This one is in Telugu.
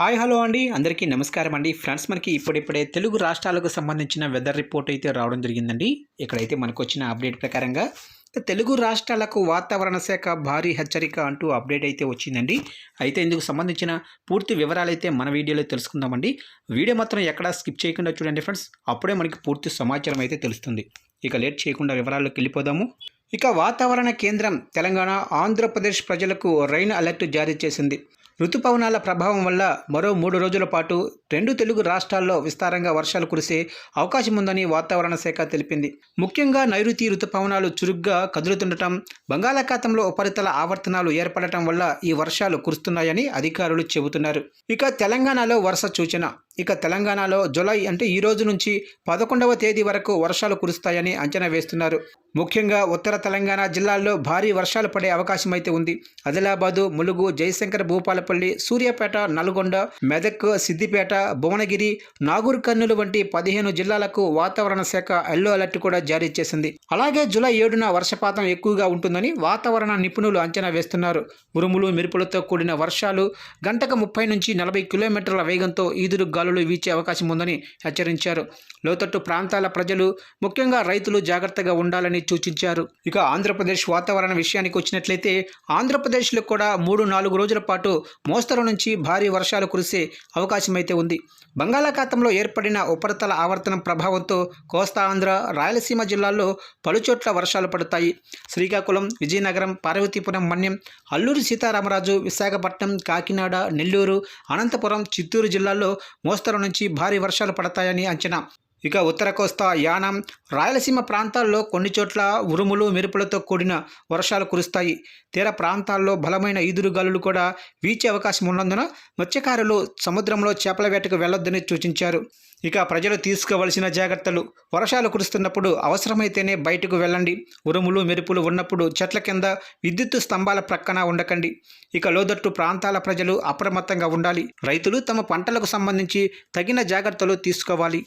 హాయ్ హలో అండి. అందరికీ నమస్కారం అండి. ఫ్రెండ్స్ మనకి ఇప్పుడిప్పుడే తెలుగు రాష్ట్రాలకు సంబంధించిన వెదర్ రిపోర్ట్ అయితే రావడం జరిగిందండి. ఇక్కడైతే మనకు వచ్చిన అప్డేట్ ప్రకారంగా తెలుగు రాష్ట్రాలకు వాతావరణ శాఖ భారీ హెచ్చరిక అంటూ అప్డేట్ అయితే వచ్చిందండి. అయితే ఇందుకు సంబంధించిన పూర్తి వివరాలు అయితే మన వీడియోలో తెలుసుకుందామండి. వీడియో మాత్రం ఎక్కడా స్కిప్ చేయకుండా చూడండి ఫ్రెండ్స్. అప్పుడే మనకి పూర్తి సమాచారం అయితే తెలుస్తుంది. ఇక లేట్ చేయకుండా వివరాల్లోకి వెళ్ళిపోదాము. ఇక వాతావరణ కేంద్రం తెలంగాణ ఆంధ్రప్రదేశ్ ప్రజలకు రైన్ అలర్ట్ జారీ చేసింది. ఋతుపవనాల ప్రభావం వల్ల మరో మూడు రోజుల పాటు రెండు తెలుగు రాష్ట్రాల్లో విస్తారంగా వర్షాలు కురిసే అవకాశం ఉందని వాతావరణ శాఖ తెలిపింది. ముఖ్యంగా నైరుతి రుతుపవనాలు చురుగ్గా కదులుతుండటం బంగాళాఖాతంలో ఉపరితల ఆవర్తనాలు ఏర్పడటం వల్ల ఈ వర్షాలు కురుస్తున్నాయని అధికారులు చెబుతున్నారు. ఇక తెలంగాణలో వర్ష సూచన. ఇక తెలంగాణలో జులై అంటే ఈ రోజు నుంచి పదకొండవ తేదీ వరకు వర్షాలు కురుస్తాయని అంచనా వేస్తున్నారు. ముఖ్యంగా ఉత్తర తెలంగాణ జిల్లాల్లో భారీ వర్షాలు పడే అవకాశం అయితే ఉంది. ఆదిలాబాదు ములుగు జయశంకర్ భూపాలపల్లి సూర్యాపేట నల్గొండ మెదక్ సిద్దిపేట భువనగిరి నాగూర్ కర్నూలు వంటి పదిహేను జిల్లాలకు వాతావరణ శాఖ ఎల్లో అలర్ట్ కూడా జారీ చేసింది. అలాగే జూలై ఏడున వర్షపాతం ఎక్కువగా ఉంటుందని వాతావరణ నిపుణులు అంచనా వేస్తున్నారు. ఉరుములు మెరుపులతో కూడిన వర్షాలు గంటకు ముప్పై నుంచి నలభై కిలోమీటర్ల వేగంతో ఈదురు గాలులు వీచే అవకాశం ఉందని హెచ్చరించారు. లోతట్టు ప్రాంతాల ప్రజలు ముఖ్యంగా రైతులు జాగ్రత్తగా ఉండాలని సూచించారు. ఇక ఆంధ్రప్రదేశ్ వాతావరణ విషయానికి వచ్చినట్లయితే ఆంధ్రప్రదేశ్లో కూడా మూడు నాలుగు రోజుల పాటు మోస్తరు నుంచి భారీ వర్షాలు కురిసే అవకాశం అయితే ఉంది. బంగాళాఖాతంలో ఏర్పడిన ఉపరితల ఆవర్తనం ప్రభావంతో కోస్తా ఆంధ్ర రాయలసీమ జిల్లాల్లో పలుచోట్ల వర్షాలు పడతాయి. శ్రీకాకుళం విజయనగరం పార్వతీపురం మన్యం అల్లూరి సీతారామరాజు విశాఖపట్నం కాకినాడ నెల్లూరు అనంతపురం చిత్తూరు జిల్లాల్లో మోస్తరు నుంచి భారీ వర్షాలు పడతాయని అంచనా. ఇక ఉత్తర కోస్తా యానం. రాయలసీమ ప్రాంతాల్లో కొన్ని చోట్ల ఉరుములు మెరుపులతో కూడిన వర్షాలు కురుస్తాయి. తీర ప్రాంతాల్లో బలమైన ఈదురుగాలులు కూడా వీచే అవకాశం ఉన్నందున మత్స్యకారులు సముద్రంలో చేపల వేటకు వెళ్ళొద్దని సూచించారు. ఇక ప్రజలు తీసుకోవలసిన జాగ్రత్తలు. వర్షాలు కురుస్తున్నప్పుడు అవసరమైతేనే బయటకు వెళ్ళండి. ఉరుములు మెరుపులు ఉన్నప్పుడు చెట్ల కింద విద్యుత్ స్తంభాల ప్రక్కన ఉండకండి. ఇక లోదట్టు ప్రాంతాల ప్రజలు అప్రమత్తంగా ఉండాలి. రైతులు తమ పంటలకు సంబంధించి తగిన జాగ్రత్తలు తీసుకోవాలి.